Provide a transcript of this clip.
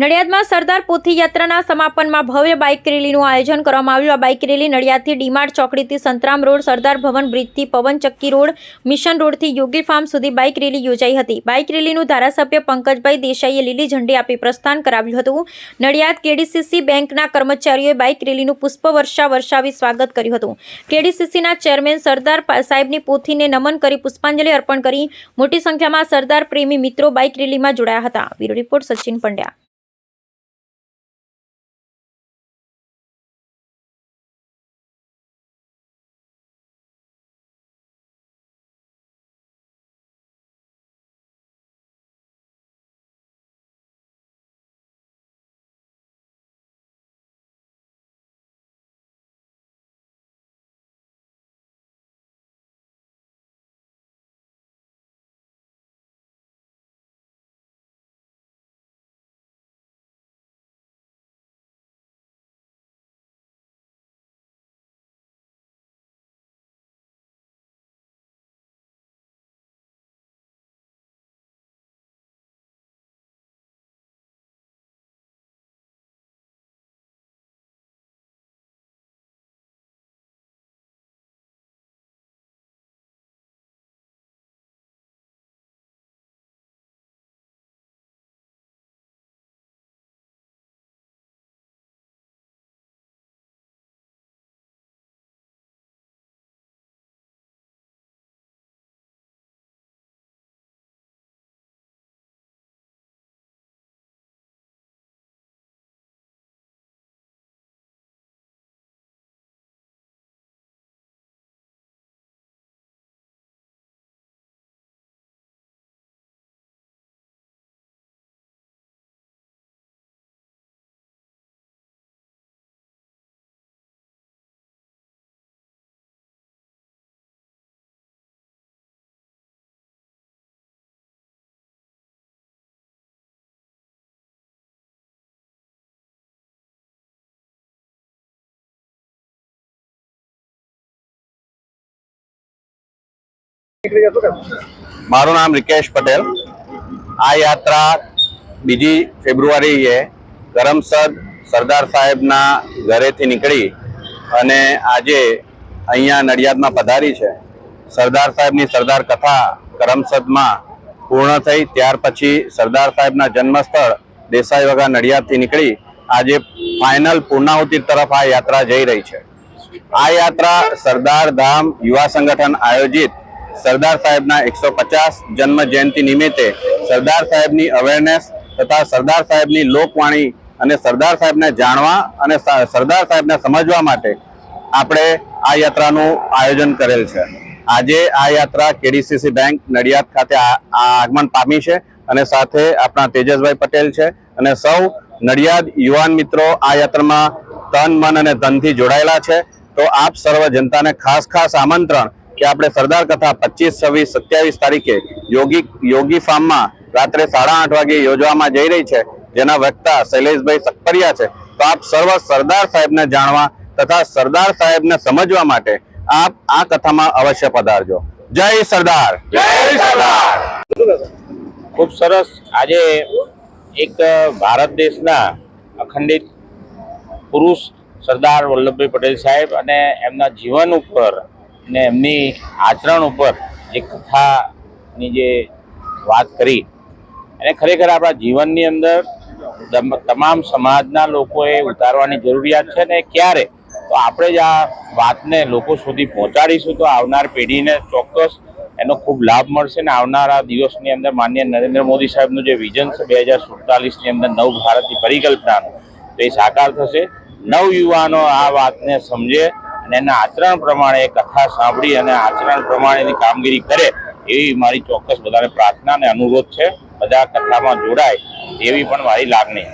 નડિયાદમાં સરદાર પોથી યાત્રાના સમાપનમાં ભવ્ય બાઇક રેલીનું આયોજન કરવામાં આવ્યું. આ બાઇક રેલી નડિયાદથી ડીમાર્ટ ચોકડીથી સંતરામ રોડ, સરદાર ભવન બ્રિજથી પવન ચક્કી રોડ, મિશન રોડથી યોગી ફાર્મ સુધી બાઇક રેલી યોજાઈ હતી. બાઇક રેલીનું ધારાસભ્ય પંકજભાઈ દેસાઈએ લીલી ઝંડી આપી પ્રસ્થાન કરાવ્યું હતું. નડિયાદ કેડીસીસી બેંકના કર્મચારીઓએ બાઇક રેલીનું પુષ્પવર્ષા વર્ષાવી સ્વાગત કર્યું હતું. કેડીસીસીના ચેરમેન સરદાર સાહેબની પોથીને નમન કરી પુષ્પાંજલિ અર્પણ કરી. મોટી સંખ્યામાં સરદાર પ્રેમી મિત્રો બાઇક રેલીમાં જોડાયા હતા. Bureau report Sachin Pandya. મારું નામ રિકેશ પટેલ. આ યાત્રા બીજી ફેબ્રુઆરીએ કરમસદ સરદાર સાહેબના ઘરેથી નીકળી અને આજે અહીંયા નડિયાદમાં પધારી છે. સરદાર સાહેબની સરદાર કથા કરમસદમાં પૂર્ણ થઈ, ત્યાર પછી સરદાર સાહેબના જન્મસ્થળ દેસાઈ વગા નડિયાદથી નીકળી આજે ફાઇનલ પૂર્ણાહુતિ તરફ આ યાત્રા જઈ રહી છે. આ યાત્રા સરદાર ધામ યુવા સંગઠન આયોજિત સરદાર સાહેબના એકસો પચાસ જન્મ જયંતિ નિમિત્તે સરદાર સાહેબની અવેરનેસ તથા સરદાર સાહેબની લોકવાણી અને સરદાર સાહેબને જાણવા અને સરદાર સાહેબને સમજવા માટે આપણે આ યાત્રાનું આયોજન કરેલ છે. આજે આ યાત્રા કેડીસીસી બેંક નડિયાદ ખાતે આગમન પામી છે અને સાથે આપણા તેજસભાઈ પટેલ છે અને સૌ નડિયાદ યુવાન મિત્રો આ યાત્રામાં તન, મન અને ધનથી જોડાયેલા છે. તો આપ સર્વ જનતાને ખાસ ખાસ આમંત્રણ કે આપણે સરદાર કથા પચીસ છવ્વીસ સત્યાવીસ તારીખે યોગી યોગી ફાર્મમાં રાત્રે સાડા આઠ વાગે યોજવામાં જઈ રહી છે. જેના વક્તા શૈલેષભાઈ સકપરિયા છે. તો આપ સર્વ સરદાર સાહેબને જાણવા તથા સરદાર સાહેબને સમજવા માટે આપ આ કથામાં અવશ્ય પધારજો. જય સરદાર. જય સરદાર. ખૂબ સરસ. આજે એક ભારત દેશના અખંડિત પુરુષ સરદાર વલ્લભભાઈ પટેલ સાહેબ અને એમના જીવન ઉપર ને એમની આચરણ ઉપર જે કથાની જે વાત કરી, એને ખરેખર આપણા જીવનની અંદર તમ- તમામ સમાજના લોકોએ ઉતારવાની જરૂરિયાત છે ને ક્યારે? તો આપણે જ આ વાતને લોકો સુધી પહોંચાડીશું તો આવનાર પેઢીને ચોક્કસ એનો ખૂબ લાભ મળશે ને આવનારા દિવસની અંદર માન્ય નરેન્દ્ર મોદી સાહેબનું જે વિઝન છે બે હજાર સુડતાલીસની અંદર નવ ભારતની પરિકલ્પનાનું, તો એ સાકાર થશે. નવ યુવાનો આ વાતને સમજે અને એના આચરણ પ્રમાણે એ કથા સાંભળી અને આચરણ પ્રમાણેની કામગીરી કરે એવી મારી ચોક્કસ બધાને પ્રાર્થના અને અનુરોધ છે. બધા કથામાં જોડાય એવી પણ મારી લાગણી.